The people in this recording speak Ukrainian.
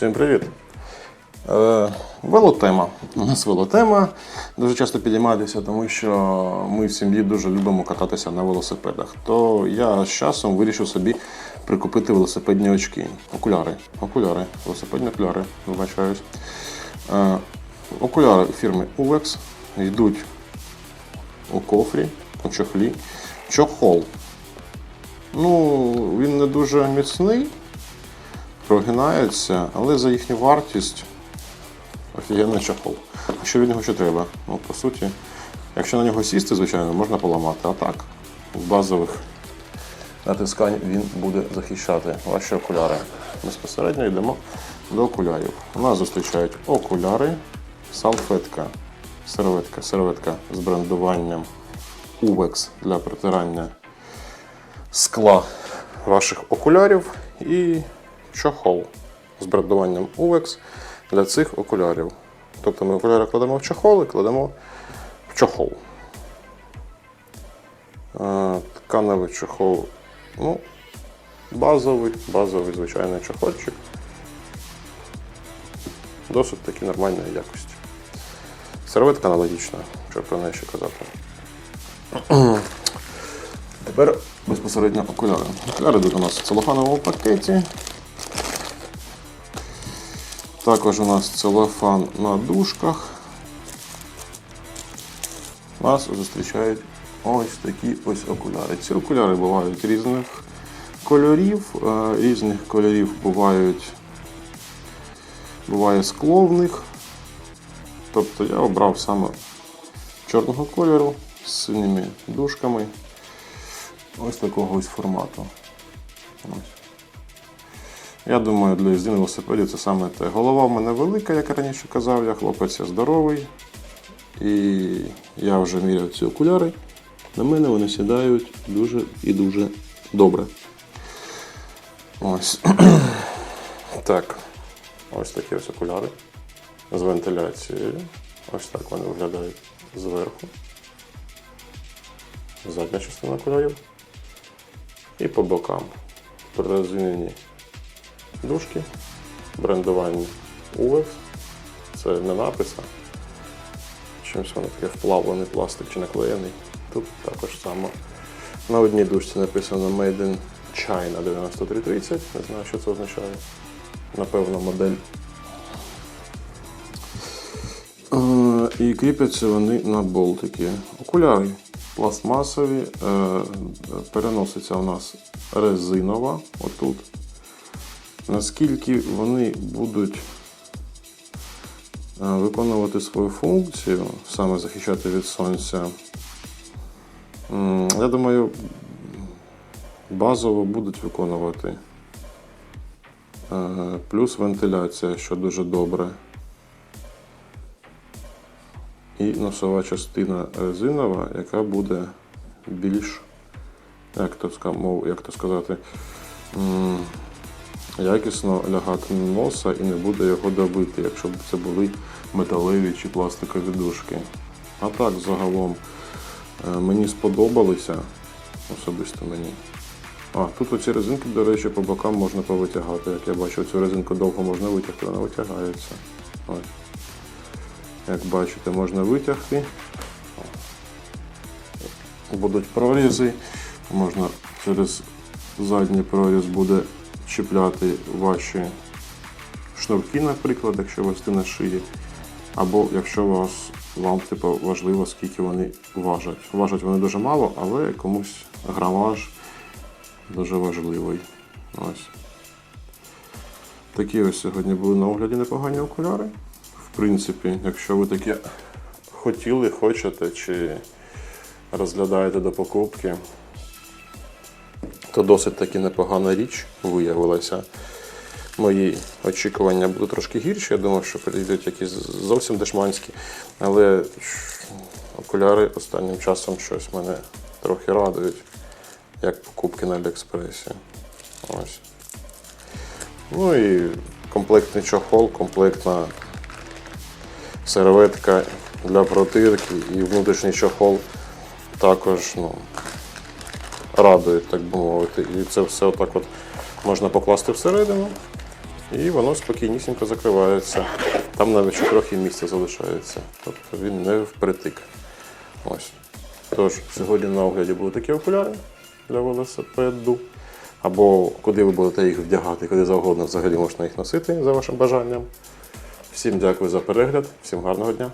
Всім привіт! Е, велотема. У нас велотема дуже часто підіймається, тому що ми в сім'ї дуже любимо кататися на велосипедах. То я з часом вирішив собі прикупити велосипедні очки. Окуляри. Окуляри. Велосипедні окуляри, вибачаюсь. Е, окуляри фірми UVEX йдуть у кофрі, у чохлі. Чохол. Ну, він не дуже міцний, прогинається, але за їхню вартість офігенний чохол. А що від нього ще треба? Ну, по суті, якщо на нього сісти, звичайно, можна поламати. А так, з базових натискань він буде захищати ваші окуляри. Безпосередньо йдемо до окулярів. У нас зустрічають окуляри, салфетка, серветка, серветка з брендуванням UVEX для протирання скла ваших окулярів і чохол з брендуванням UVEX для цих окулярів. Тобто ми окуляри кладемо в чохол і кладемо в чохол. Е, Тканевий чохол. Ну, базовий, базовий звичайний чохольчик. Досить таки нормальної якості. Серветка аналогічна, що про неї ще казати. Тепер безпосередньо окуляри. Окуляри йдуть у нас в целофановому пакеті. Також у нас целофан на дужках. Нас зустрічають ось такі ось окуляри. Ці окуляри бувають різних кольорів. е, Різних кольорів бувають буває скло в них. Тобто я обрав саме чорного кольору з синіми дужками. Ось такого ось формату. Ось. Я думаю, для їзди на велосипеді це саме те. Голова в мене велика, як раніше казав, я хлопець я здоровий. І я вже міряв ці окуляри. На мене вони сідають дуже і дуже добре. Ось. так. Ось такі ось окуляри з вентиляцією. Ось так вони виглядають зверху. Задня частина окулярів. І по бокам прорезинені дужки, брендування UVEX. Це не напис, а чимось воно таке вплавлений пластик чи наклеєний. Тут також само на одній дужці написано Made in China 9330. Не знаю, що це означає. Напевно, модель. І кріпляться вони на болтики. Окуляри пластмасові, е, переноситься у нас резинова отут. Наскільки вони будуть е, виконувати свою функцію, саме захищати від сонця, я думаю, базово будуть виконувати. Е, Плюс вентиляція, що дуже добре. І носова частина резинова, яка буде більш, як то, як то сказати, якісно лягати на носа і не буде його добити, якщо б це були металеві чи пластикові дужки. А так, загалом, е, мені сподобалися, особисто мені. А, тут оці резинки, до речі, по бокам можна повитягати. Як я бачу, цю резинку довго можна витягти, вона витягається. Ось. Як бачите, можна витягти. Будуть прорізи. Можна через задній проріз буде чіпляти ваші шнурки, наприклад, якщо ви сте на шиї. Або якщо вас, вам типу, важливо, скільки вони важать. Важать вони дуже мало, але комусь грамаж дуже важливий. Ось. Такі ось сьогодні були на огляді непогані окуляри. В принципі, якщо ви таке хотіли, хочете чи розглядаєте до покупки, то досить таки непогана річ виявилася. Мої очікування були трошки гірші. Я думав, що прийдуть якісь зовсім дешманські. Але окуляри останнім часом щось мене трохи радують, як покупки на Аліекспресі. Ось. Ну і комплектний чохол, комплектна серветка для протирки і внутрішній чохол також ну, радують, так би мовити. І це все отак от можна покласти всередину і воно спокійнісінько закривається. Там навіть ще трохи місця залишається. Тобто він не впритик. Ось. Тож, сьогодні на огляді були такі окуляри для велосипеду. Або куди ви будете їх вдягати, куди завгодно взагалі можна їх носити за вашим бажанням. Всім дякую за перегляд, всім гарного дня.